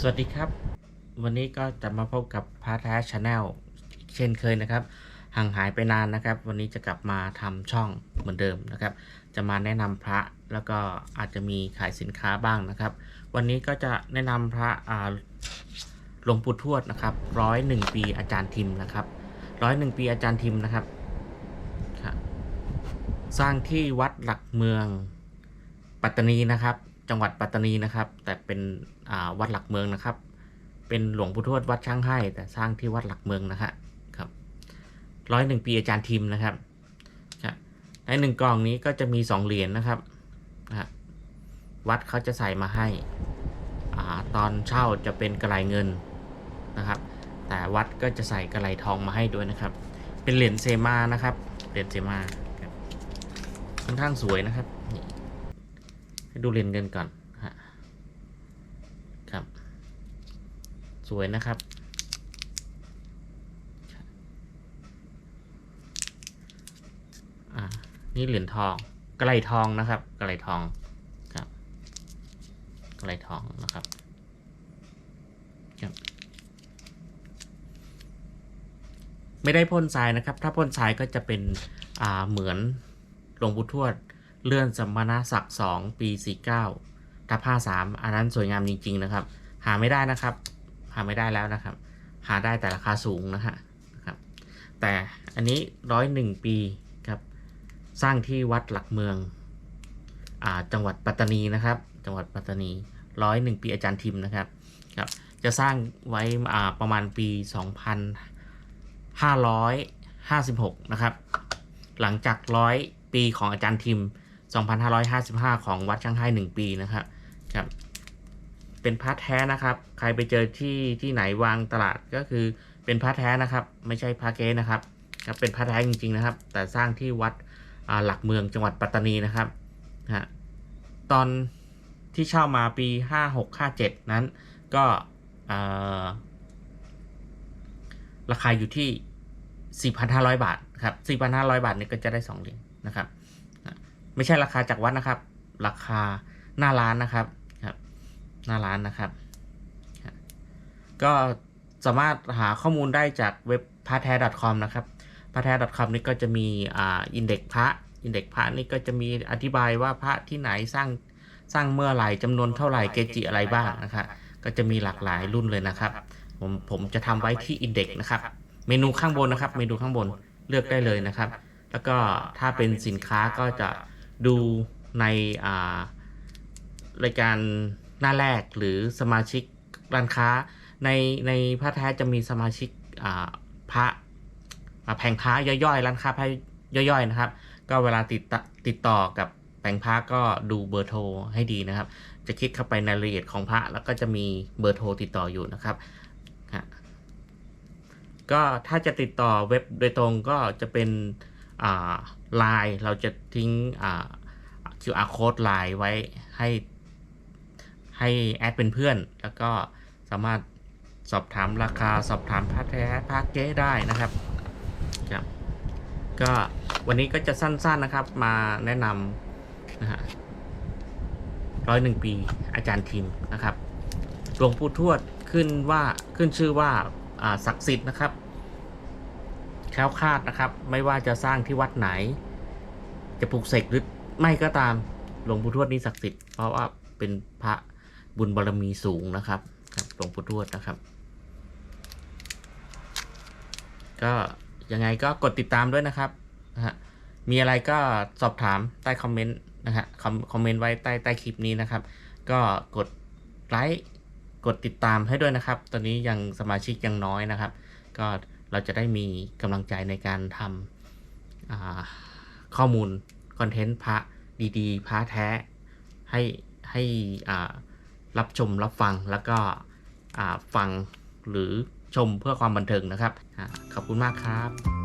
สวัสดีครับ วันนี้ก็จะมาพบกับพาร์ทแท้ชาแนลเช่นเคยนะครับ ห่างหายไปนานนะครับ วันนี้จะกลับมาทำช่องเหมือนเดิมนะครับ จะมาแนะนำพระแล้วก็อาจจะมีขายสินค้าบ้างนะครับ วันนี้ก็จะแนะนำพระหลวงปู่ทวดนะครับร้อยหนึ่งปีอาจารย์ทิมนะครับร้อยหนึ่งปีอาจารย์ทิมนะครับ สร้างที่วัดหลักเมืองปัตตานีนะครับ จังหวัดปัตตานีนะครับ แต่เป็นวัดหลักเมืองนะครับ เป็นหลวงปู่ทวดวัดช่างให้ แต่สร้างที่วัดหลักเมืองนะฮะครับร้อยหนึ่งปีอาจารย์ทิมนะครับในหนึ่งกล่องนี้ก็จะมีสองเหรียญนะครับนะวัดเขาจะใส่มาให้อ่าตอนเช่าจะเป็นกระไรเงินนะครับ แต่วัดก็จะใส่กระไรทองมาให้ด้วยนะครับ เป็นเหรียญเซมานะครับเหรียญเซมาะค่อนข้างสวยนะครับนี่ ดูเหรียญเงินก่อนฮะครับ สวยนะครับ อ่า นี่เหรียญทองกระไรทองนะครับกระไรทองครับกระไรทองนะครับครับ ไม่ได้พ่นทรายนะครับ ถ้าพ่นทรายก็จะเป็นอ่าเหมือนหลวงปู่ทวด เลื่อนสมณศักดิ์สองปีสี่เก้าทับห้าสามอันนั้นสวยงามจริง ๆ นะครับ หาไม่ได้นะครับ หาไม่ได้แล้วนะครับ หาได้แต่ราคาสูงนะฮะนะครับ แต่อันนี้ร้อยหนึ่งปีครับ สร้างที่วัดหลักเมืองอ่าจังหวัดปัตตานีนะครับ จังหวัดปัตตานีร้อยหนึ่งปีอาจารย์ทิมนะครับครับ จะสร้างไว้อ่าประมาณปีสองพันห้าร้อยห้าสิบหกนะครับ หลังจากร้อยปีของอาจารย์ทิม 2555 ของวัดช่างให้1 ปีนะครับครับ เป็นพระแท้นะครับ ใครไปเจอที่ที่ไหนวางตลาดก็คือเป็นพระแท้นะครับ ไม่ใช่พระเก๊นะครับครับเป็นพระแท้จริง ๆนะครับ แต่สร้างที่วัดหลักเมืองจังหวัดปัตตานีนะครับฮะตอนที่เช่ามาปี 5657 นั้นก็ราคาอยู่ที่ 4,500 บาทครับ4,500 บาทนี่ก็จะได้ 2 เหรียญนะครับ ไม่ใช่ราคาจากวัดนะครับ ราคาหน้าร้านนะครับครับ หน้าร้านนะครับ ก็สามารถหาข้อมูลได้จากเว็บพาแท้ .com นะครับพาแท้ .com นี่ก็จะมีอ่าอินเด็กพระอินเด็กพระนี่ก็จะมีอธิบายว่าพระที่ไหนสร้างสร้างเมื่อไหร่จำนวนเท่าไหร่เกจิอะไรบ้างนะครับ ก็จะมีหลากหลายรุ่นเลยนะครับ ผมผมจะทำไว้ที่อินเด็กนะครับ เมนูข้างบนนะครับ เมนูข้างบนเลือกได้เลยนะครับ แล้วก็ถ้าเป็นสินค้าก็จะ ดูในรายการหน้าแรกหรือสมาชิกร้านค้า ในในพระแท้จะมีสมาชิกพระแผงพระย่อยๆ ร้านค้าพระย่อยๆนะครับ ก็เวลาติดติดต่อกับแผงพระก็ดูเบอร์โทรให้ดีนะครับ จะคลิกเข้าไปในรายละเอียดของพระแล้วก็จะมีเบอร์โทรติดต่ออยู่นะครับก็ถ้าจะติดต่อเว็บโดยตรงก็จะเป็นอ่า ไลน์เราจะทิ้ง QR code ไลน์ไว้ให้ให้แอดเป็นเพื่อน แล้วก็สามารถสอบถามราคาสอบถามพระแท้พระเก๊ได้นะครับครับ ก็วันนี้ก็จะสั้นๆนะครับมาแนะนำนะฮะร้อยหนึ่งปีอาจารย์ทิมนะครับหลวงปู่ทวดขึ้นว่าขึ้นชื่อว่าศักดิ์สิทธิ์นะครับ คล้วคลาดนะครับ ไม่ว่าจะสร้างที่วัดไหน จะปลูกเสกหรือไม่ก็ตามหลวงปู่ทวดนี้ศักดิ์สิทธิ์เพราะว่าเป็นพระบุญบารมีสูงนะครับหลวงปู่ทวดนะครับ ก็ยังไงก็กดติดตามด้วยนะครับฮะมีอะไรก็สอบถามใต้คอมเมนต์นะฮะคอมคอมเมนต์ไว้ใต้ใต้คลิปนี้นะครับ ก็กดไลค์กดติดตามให้ด้วยนะครับ ตอนนี้ยังสมาชิกยังน้อยนะครับ ก็ เราจะได้มีกำลังใจในการทำข้อมูลคอนเทนต์พระดีๆ พระแท้ให้ให้รับชมรับฟังแล้วก็ฟังหรือชมเพื่อความบันเทิงนะครับอขอบคุณมากครับ